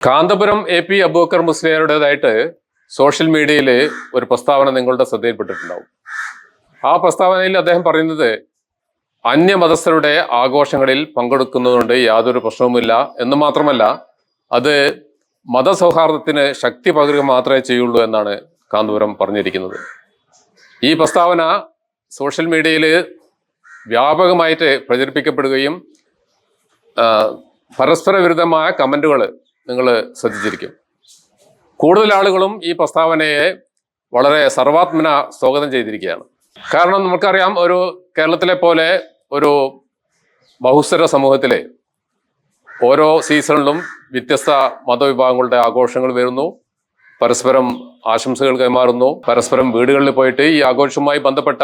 Kanthapuram A P Abubakar മുസ്ലിയാരുടേതായിട്ട് social മീഡിയയിൽ ഒരു പ്രസ്താവന നിങ്ങളുടെ ശ്രദ്ധയിൽപ്പെട്ടിട്ടുണ്ടാവും. ആ പ്രസ്താവനയിൽ അദ്ദേഹം പറയുന്നത് അന്യമതസ്ഥരുടെ ആഘോഷങ്ങളിൽ പങ്കെടുക്കുന്നതുകൊണ്ട് യാതൊരു പ്രശ്നവുമില്ല എന്ന് മാത്രമല്ല അത് മതസൗഹാർദ്ദത്തിന് ശക്തി പകരുക മാത്രമേ ചെയ്യുള്ളൂ എന്നാണ് കാന്തപുരം പറഞ്ഞിരിക്കുന്നത്. ഈ പ്രസ്താവന സോഷ്യൽ മീഡിയയിൽ വ്യാപകമായിട്ട് പ്രചരിപ്പിക്കപ്പെടുകയും പരസ്പര വിരുദ്ധമായ കമന്റുകൾ നിങ്ങൾ ശ്രദ്ധിച്ചിരിക്കും. കൂടുതൽ ആളുകളും ഈ പ്രസ്താവനയെ വളരെ സർവാത്മന സ്വാഗതം ചെയ്തിരിക്കുകയാണ്. കാരണം നമുക്കറിയാം ഒരു കേരളത്തിലെ പോലെ ഒരു ബഹുസ്വര സമൂഹത്തിലെ ഓരോ സീസണിലും വ്യത്യസ്ത മതവിഭാഗങ്ങളുടെ ആഘോഷങ്ങൾ വരുന്നു. പരസ്പരം ആശംസകൾ കൈമാറുന്നു. പരസ്പരം വീടുകളിൽ പോയിട്ട് ഈ ആഘോഷവുമായി ബന്ധപ്പെട്ട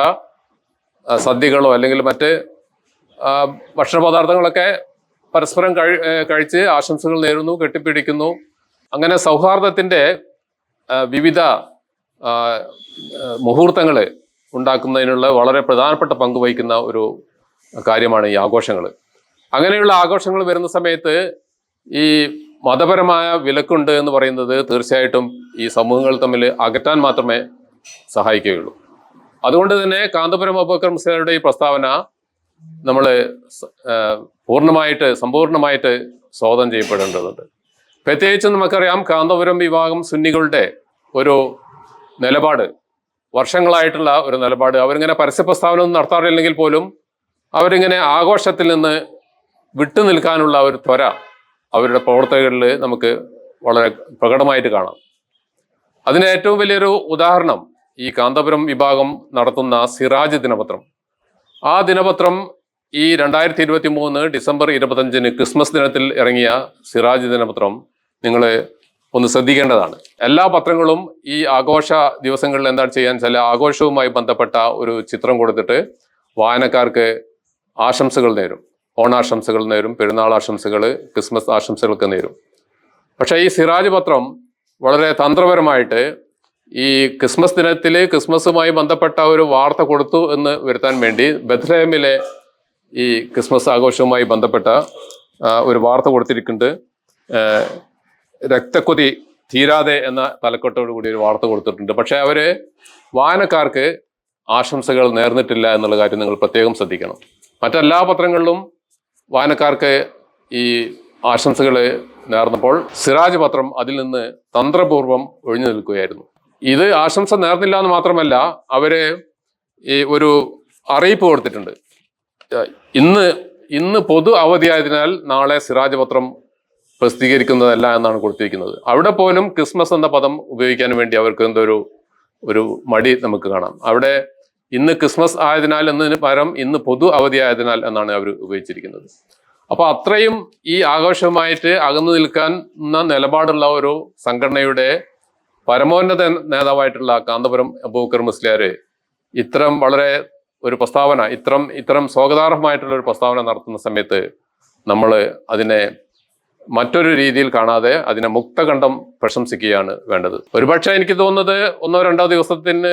സദ്യകളോ അല്ലെങ്കിൽ മറ്റ് ഭക്ഷണ പദാർത്ഥങ്ങളൊക്കെ പരസ്പരം കഴി കഴിച്ച് ആശംസകൾ നേരുന്നു കെട്ടിപ്പിടിക്കുന്നു. അങ്ങനെ സൗഹാർദ്ദത്തിന്റെ വിവിധ മുഹൂർത്തങ്ങൾ ഉണ്ടാക്കുന്നതിനുള്ള വളരെ പ്രധാനപ്പെട്ട പങ്ക് വഹിക്കുന്ന ഒരു കാര്യമാണ് ഈ ആഘോഷങ്ങൾ അങ്ങനെയുള്ള ആഘോഷങ്ങൾ വരുന്ന സമയത്ത് ഈ മതപരമായ വിലക്കുണ്ട് എന്ന് പറയുന്നത് തീർച്ചയായിട്ടും ഈ സമൂഹങ്ങൾ തമ്മിൽ അകറ്റാൻ മാത്രമേ സഹായിക്കുകയുള്ളൂ. അതുകൊണ്ട് തന്നെ കാന്തപുരം അബൂക്കർ മുസ്ലിയുടെ ഈ പ്രസ്താവന നമ്മൾ പൂർണമായിട്ട് സമ്പൂർണമായിട്ട് സ്വാഗതം ചെയ്യപ്പെടേണ്ടതുണ്ട്. പ്രത്യേകിച്ചും നമുക്കറിയാം കാന്തപുരം വിഭാഗം സുന്നികളുടെ ഒരു നിലപാട് വർഷങ്ങളായിട്ടുള്ള ഒരു നിലപാട്. അവരിങ്ങനെ പരസ്യ പ്രസ്താവന ഒന്നും നടത്താറില്ലെങ്കിൽ പോലും അവരിങ്ങനെ ആഘോഷത്തിൽ നിന്ന് വിട്ടു നിൽക്കാനുള്ള ഒരു ത്വര അവരുടെ പ്രവർത്തകരിൽ നമുക്ക് വളരെ പ്രകടമായിട്ട് കാണാം. അതിന് ഏറ്റവും വലിയൊരു ഉദാഹരണം ഈ കാന്തപുരം വിഭാഗം നടത്തുന്ന സിറാജ് ദിനപത്രം. ആ ദിനപത്രം ഈ രണ്ടായിരത്തി ഇരുപത്തി മൂന്ന് ഡിസംബർ ഇരുപത്തഞ്ചിന് ക്രിസ്മസ് ദിനത്തിൽ ഇറങ്ങിയ സിറാജ് ദിനപത്രം നിങ്ങൾ ഒന്ന് ശ്രദ്ധിക്കേണ്ടതാണ്. എല്ലാ പത്രങ്ങളും ഈ ആഘോഷ ദിവസങ്ങളിൽ എന്താണ് ചെയ്യാൻ ചില ആഘോഷവുമായി ബന്ധപ്പെട്ട ഒരു ചിത്രം കൊടുത്തിട്ട് വായനക്കാർക്ക് ആശംസകൾ നേരും. ഓണാശംസകൾ നേരും പെരുന്നാൾ ആശംസകൾ ക്രിസ്മസ് ആശംസകളൊക്കെ നേരും. പക്ഷേ ഈ സിറാജ് പത്രം വളരെ തന്ത്രപരമായിട്ട് ഈ ക്രിസ്മസ് ദിനത്തിൽ ക്രിസ്മസുമായി ബന്ധപ്പെട്ട ഒരു വാർത്ത കൊടുത്തു എന്ന് വരുത്താൻ വേണ്ടി ബethlehem-ലെ ഈ ക്രിസ്മസ് ആഘോഷവുമായി ബന്ധപ്പെട്ട ഒരു വാർത്ത കൊടുത്തിരിക്കുന്നുണ്ട്. രക്തക്കൊതി തീരാതെ എന്ന തലക്കെട്ടോട് കൂടി ഒരു വാർത്ത കൊടുത്തിട്ടുണ്ട്. പക്ഷേ അവർ വായനക്കാർക്ക് ആശംസകൾ നേർന്നിട്ടില്ല എന്നുള്ള കാര്യം നിങ്ങൾ പ്രത്യേകം ശ്രദ്ധിക്കണം. മറ്റെല്ലാ പത്രങ്ങളിലും വായനക്കാർക്ക് ഈ ആശംസകൾ നേർന്നപ്പോൾ സിറാജ് പത്രം അതിൽ നിന്ന് തന്ത്രപൂർവം ഒഴിഞ്ഞു നിൽക്കുകയായിരുന്നു. ഇത് ആശംസ നേർന്നില്ല എന്ന് മാത്രമല്ല അവർ ഈ ഒരു അറിയിപ്പ് കൊടുത്തിട്ടുണ്ട്. ഇന്ന് ഇന്ന് പൊതു അവധിയായതിനാൽ നാളെ സിറാജ് പത്രം പ്രസിദ്ധീകരിക്കുന്നതല്ല എന്നാണ് കൊടുത്തിരിക്കുന്നത്. അവിടെ പോലും ക്രിസ്മസ് എന്ന പദം ഉപയോഗിക്കാൻ വേണ്ടി അവർക്ക് എന്തൊരു ഒരു മടി നമുക്ക് കാണാം. അവിടെ ഇന്ന് ക്രിസ്മസ് ആയതിനാൽ എന്നതിന് പകരം ഇന്ന് പൊതു അവധിയായതിനാൽ എന്നാണ് അവർ ഉപയോഗിച്ചിരിക്കുന്നത്. അപ്പൊ അത്രയും ഈ ആഘോഷമായിട്ട് അകന്നു നിൽക്കാൻ നിലപാടുള്ള ഒരു സംഘടനയുടെ പരമോന്നത നേതാവായിട്ടുള്ള കാന്തപുരം അബൂക്കർ മുസ്ലിയാര് ഇത്തരം വളരെ ഒരു പ്രസ്താവന ഇത്തരം ഇത്തരം സ്വാഗതാർഹമായിട്ടുള്ള ഒരു പ്രസ്താവന നടത്തുന്ന സമയത്ത് നമ്മൾ അതിനെ മറ്റൊരു രീതിയിൽ കാണാതെ അതിനെ മുക്തകണ്ഠം പ്രശംസിക്കുകയാണ് വേണ്ടത്. ഒരുപക്ഷെ എനിക്ക് തോന്നുന്നത് ഒന്നോ രണ്ടോ ദിവസത്തിന്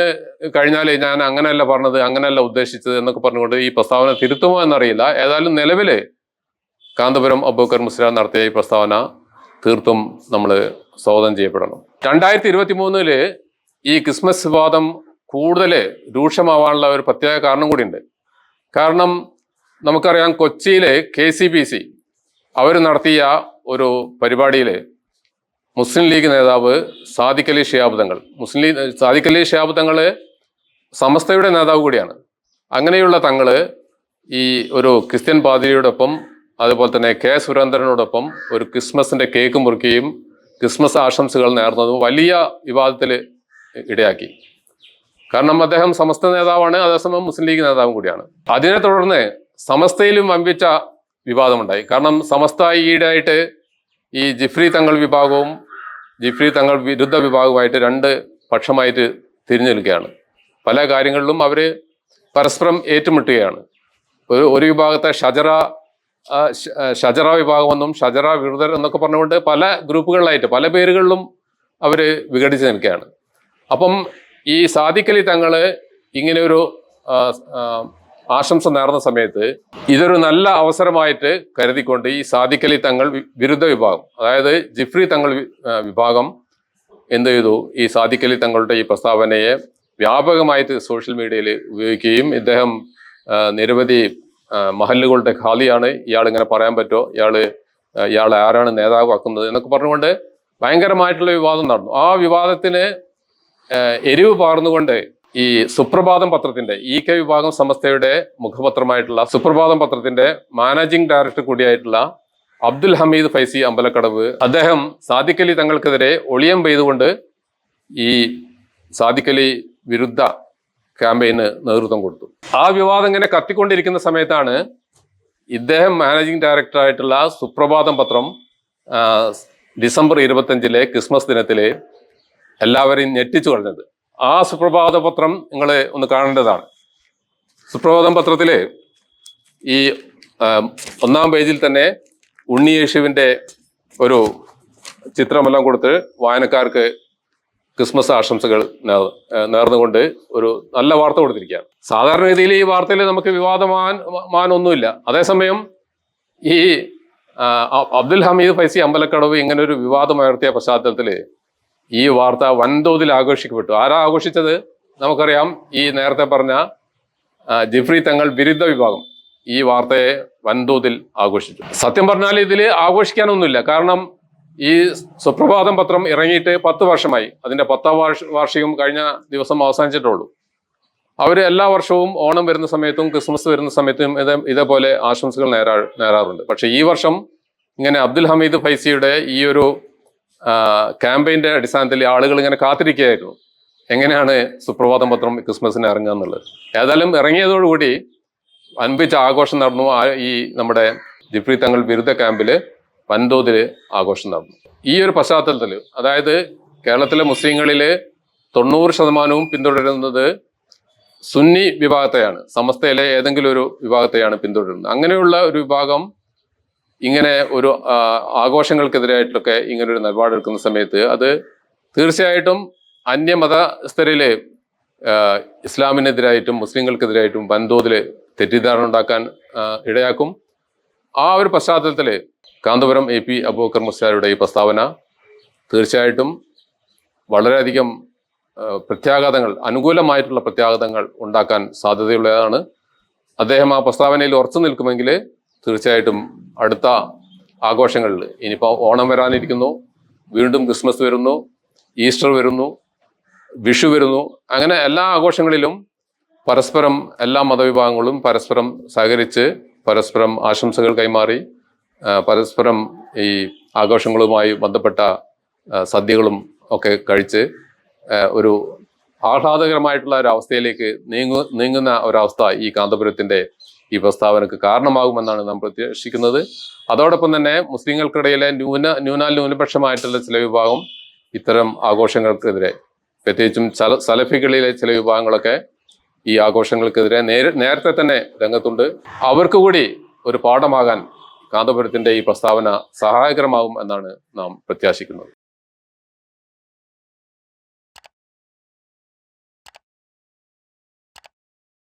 കഴിഞ്ഞാലേ ഞാൻ അങ്ങനെയല്ല പറഞ്ഞത് അങ്ങനെയല്ല ഉദ്ദേശിച്ചത് എന്നൊക്കെ പറഞ്ഞുകൊണ്ട് ഈ പ്രസ്താവന തിരുത്തുമോ എന്നറിയില്ല. ഏതായാലും നിലവിൽ കാന്തപുരം അബൂക്കർ മുസ്ലിം നടത്തിയ ഈ പ്രസ്താവന തീർത്തും നമ്മൾ സ്വാഗതം ചെയ്യപ്പെടണം. രണ്ടായിരത്തി ഇരുപത്തി മൂന്നിൽ ഈ ക്രിസ്മസ് വിവാദം കൂടുതൽ രൂക്ഷമാവാനുള്ള ഒരു പ്രത്യേക കാരണം കൂടിയുണ്ട്. കാരണം നമുക്കറിയാം കൊച്ചിയിലെ കെ സി ബി സി അവർ നടത്തിയ ഒരു പരിപാടിയിൽ മുസ്ലിം ലീഗ് നേതാവ് സാദിഖ് അലി ഷിയാബ് തങ്ങൾ മുസ്ലിം ലീഗ് സാദിഖ് അലി ഷിയാബ് തങ്ങൾ സമസ്തയുടെ നേതാവ് കൂടിയാണ്. അങ്ങനെയുള്ള തങ്ങൾ ഈ ഒരു ക്രിസ്ത്യൻ പാതിരിയോടൊപ്പം അതുപോലെ തന്നെ കെ സുരേന്ദ്രനോടൊപ്പം ഒരു ക്രിസ്മസിന്റെ കേക്ക് മുറിക്കുകയും ക്രിസ്മസ് ആശംസകൾ നേർന്നതും വലിയ വിവാദത്തിൽ ഇടയാക്കി. കാരണം അദ്ദേഹം സമസ്ത നേതാവാണ് അതേസമയം മുസ്ലിം ലീഗ് നേതാവും കൂടിയാണ്. അതിനെ തുടർന്ന് സമസ്തയിലും വമ്പിച്ച വിവാദമുണ്ടായി. കാരണം സമസ്ത ഈടായിട്ട് ഈ ജിഫ്രി തങ്ങൾ വിഭാഗവും ജിഫ്രി തങ്ങൾ വിരുദ്ധ വിഭാഗവുമായിട്ട് രണ്ട് പക്ഷമായിട്ട് തിരിഞ്ഞു നിൽക്കുകയാണ്. പല കാര്യങ്ങളിലും അവർ പരസ്പരം ഏറ്റുമുട്ടുകയാണ്. ഒരു ഒരു വിഭാഗത്തെ ഷജറ ഷജറ വിഭാഗമെന്നും ഷജറ വിരുദ്ധർ എന്നൊക്കെ പറഞ്ഞുകൊണ്ട് പല ഗ്രൂപ്പുകളിലായിട്ട് പല പേരുകളിലും അവർ വിഘടിച്ച് നിൽക്കുകയാണ്. അപ്പം ഈ സാദിഖലി തങ്ങൾ ഇങ്ങനെ ഒരു ആശംസ നേർന്ന സമയത്ത് ഇതൊരു നല്ല അവസരമായിട്ട് കരുതിക്കൊണ്ട് ഈ സാദിഖലി തങ്ങൾ വിരുദ്ധ വിഭാഗം അതായത് ജിഫ്രി തങ്ങൾ വിഭാഗം എന്ത് ചെയ്തു? ഈ സാദിഖലി തങ്ങളുടെ ഈ പ്രസ്താവനയെ വ്യാപകമായിട്ട് സോഷ്യൽ മീഡിയയിൽ ഉപയോഗിക്കുകയും ഇദ്ദേഹം നിരവധി മഹല്ലുകളുടെ ഖാലിയാണ് ഇയാൾ ഇങ്ങനെ പറയാൻ പറ്റുമോ ഇയാൾ ഇയാൾ ആരാണ് നേതാവാക്കുന്നത്? എന്നൊക്കെ പറഞ്ഞുകൊണ്ട് ഭയങ്കരമായിട്ടുള്ള വിവാദം നടന്നു. ആ വിവാദത്തിന് എരിവ് പാർന്നുകൊണ്ട് ഈ സുപ്രഭാതം പത്രത്തിന്റെ ഇ കെ വിഭാഗം സംസ്ഥയുടെ മുഖപത്രമായിട്ടുള്ള സുപ്രഭാതം പത്രത്തിന്റെ മാനേജിംഗ് ഡയറക്ടർ കൂടിയായിട്ടുള്ള അബ്ദുൽ ഹമീദ് ഫൈസി അമ്പലക്കടവ് അദ്ദേഹം സാദിഖലി തങ്ങൾക്കെതിരെ ഒളിയം പെയ്തുകൊണ്ട് ഈ സാദിഖലി വിരുദ്ധ ക്യാമ്പയിന് നേതൃത്വം കൊടുത്തു. ആ വിവാദം ഇങ്ങനെ കത്തിക്കൊണ്ടിരിക്കുന്ന സമയത്താണ് ഇദ്ദേഹം മാനേജിംഗ് ഡയറക്ടർ ആയിട്ടുള്ള സുപ്രഭാതം പത്രം ഡിസംബർ ഇരുപത്തഞ്ചിലെ ക്രിസ്മസ് ദിനത്തിൽ എല്ലാവരെയും ഞെട്ടിച്ചു കളഞ്ഞത്. ആ സുപ്രഭാത പത്രം നിങ്ങൾ ഒന്ന് കാണേണ്ടതാണ്. സുപ്രഭാതം പത്രത്തിൽ ഈ ഒന്നാം പേജിൽ തന്നെ ഉണ്ണിയേശുവിന്റെ ഒരു ചിത്രമെല്ലാം കൊടുത്ത് വായനക്കാർക്ക് ക്രിസ്മസ് ആശംസകൾ നേർ- നേർന്നുകൊണ്ട് ഒരു നല്ല വാർത്ത കൊടുത്തിരിക്കുകയാണ്. സാധാരണ രീതിയിൽ ഈ വാർത്തയിൽ നമുക്ക് വിവാദമാൻ മാനൊന്നുമില്ല. അതേസമയം ഈ അബ്ദുൽ ഹമീദ് ഫൈസി അമ്പലക്കടവ് ഇങ്ങനെ ഒരു വിവാദമുയർത്തിയ പശ്ചാത്തലത്തിൽ ഈ വാർത്ത വൻതോതിൽ ആഘോഷിക്കപ്പെട്ടു. ആരാ ആഘോഷിച്ചത്? നമുക്കറിയാം. ഈ നേരത്തെ പറഞ്ഞ ജിഫ്രി തങ്ങൾ ബിരുദ വിഭാഗം ഈ വാർത്തയെ വൻതോതിൽ ആഘോഷിച്ചു. സത്യം പറഞ്ഞാൽ ഇതിൽ ആഘോഷിക്കാനൊന്നുമില്ല. കാരണം ഈ സുപ്രഭാതം പത്രം ഇറങ്ങിയിട്ട് പത്ത് വർഷമായി. അതിന്റെ പത്താം വാർഷ വാർഷികം കഴിഞ്ഞ ദിവസം അവസാനിച്ചിട്ടുള്ളൂ. അവർ എല്ലാ വർഷവും ഓണം വരുന്ന സമയത്തും ക്രിസ്മസ് വരുന്ന സമയത്തും ഇതേ ഇതേപോലെ ആശംസകൾ നേരാ നേരാറുണ്ട്. പക്ഷേ ഈ വർഷം ഇങ്ങനെ അബ്ദുൽ ഹമീദ് ഫൈസിയുടെ ഈ ഒരു ക്യാമ്പയിന്റെ അടിസ്ഥാനത്തിൽ ആളുകൾ ഇങ്ങനെ കാത്തിരിക്കുകയായിരുന്നു. എങ്ങനെയാണ് സുപ്രഭാതം പത്രം ക്രിസ്മസിന് ഇറങ്ങുക എന്നുള്ളത്? ഏതായാലും ഇറങ്ങിയതോടുകൂടി അൻപിച്ച ആഘോഷം നടന്നു. ഈ നമ്മുടെ ജിഫ്രി തങ്ങൾ വിരുദ്ധ ക്യാമ്പിൽ വൻതോതിൽ ആഘോഷം നടന്നു. ഈ ഒരു പശ്ചാത്തലത്തിൽ അതായത് കേരളത്തിലെ മുസ്ലിങ്ങളിൽ തൊണ്ണൂറ് ശതമാനവും പിന്തുടരുന്നത് സുന്നി വിഭാഗത്തെയാണ്. സമസ്തയിലെ ഏതെങ്കിലും ഒരു വിഭാഗത്തെയാണ് പിന്തുടരുന്നത്. അങ്ങനെയുള്ള ഒരു വിഭാഗം ഇങ്ങനെ ഒരു ആഘോഷങ്ങൾക്കെതിരായിട്ടൊക്കെ ഇങ്ങനെ ഒരു നിലപാടെടുക്കുന്ന സമയത്ത് അത് തീർച്ചയായിട്ടും അന്യമതസ്ഥരിൽ ഇസ്ലാമിനെതിരായിട്ടും മുസ്ലിങ്ങൾക്കെതിരായിട്ടും വൻതോതിൽ തെറ്റിദ്ധാരണ ഉണ്ടാക്കാൻ ഇടയാക്കും. ആ ഒരു പശ്ചാത്തലത്തിൽ കാന്തപുരം എ പി അബൂബക്കർ മുസ്ലാരുടെ ഈ പ്രസ്താവന തീർച്ചയായിട്ടും വളരെയധികം പ്രത്യാഘാതങ്ങൾ അനുകൂലമായിട്ടുള്ള പ്രത്യാഘാതങ്ങൾ ഉണ്ടാക്കാൻ സാധ്യതയുള്ളതാണ്. അദ്ദേഹം ആ പ്രസ്താവനയിൽ ഉറച്ചു നിൽക്കുമെങ്കിൽ തീർച്ചയായിട്ടും അടുത്ത ആഘോഷങ്ങളിൽ ഇനിയിപ്പോൾ ഓണം വരാനിരിക്കുന്നു. വീണ്ടും ക്രിസ്മസ് വരുന്നു. ഈസ്റ്റർ വരുന്നു. വിഷു വരുന്നു. അങ്ങനെ എല്ലാ ആഘോഷങ്ങളിലും പരസ്പരം എല്ലാ മതവിഭാഗങ്ങളും പരസ്പരം സഹകരിച്ച് പരസ്പരം ആശംസകൾ കൈമാറി പരസ്പരം ഈ ആഘോഷങ്ങളുമായി ബന്ധപ്പെട്ട സദ്യകളും ഒക്കെ കഴിച്ച് ഒരു ആഹ്ലാദകരമായിട്ടുള്ള ഒരു അവസ്ഥയിലേക്ക് നീങ്ങു നീങ്ങുന്ന ഒരവസ്ഥ ഈ കാന്തപുരത്തിന്റെ ഈ പ്രസ്താവനക്ക് കാരണമാകുമെന്നാണ് നാം പ്രതീക്ഷിക്കുന്നത്. അതോടൊപ്പം തന്നെ മുസ്ലിങ്ങൾക്കിടയിലെ ന്യൂന ന്യൂനാൽ ന്യൂനപക്ഷമായിട്ടുള്ള ചില വിഭാഗം ഇത്തരം ആഘോഷങ്ങൾക്കെതിരെ പ്രത്യേകിച്ചും ചല സലഫികളിലെ ചില വിഭാഗങ്ങളൊക്കെ ഈ ആഘോഷങ്ങൾക്കെതിരെ നേരെ നേരത്തെ തന്നെ രംഗത്തുണ്ട്. അവർക്ക് കൂടി ഒരു പാഠമാകാൻ കാന്തപുരത്തിന്റെ ഈ പ്രസ്താവന സഹായകരമാകും എന്നാണ് നാം പ്രത്യാശിക്കുന്നത്.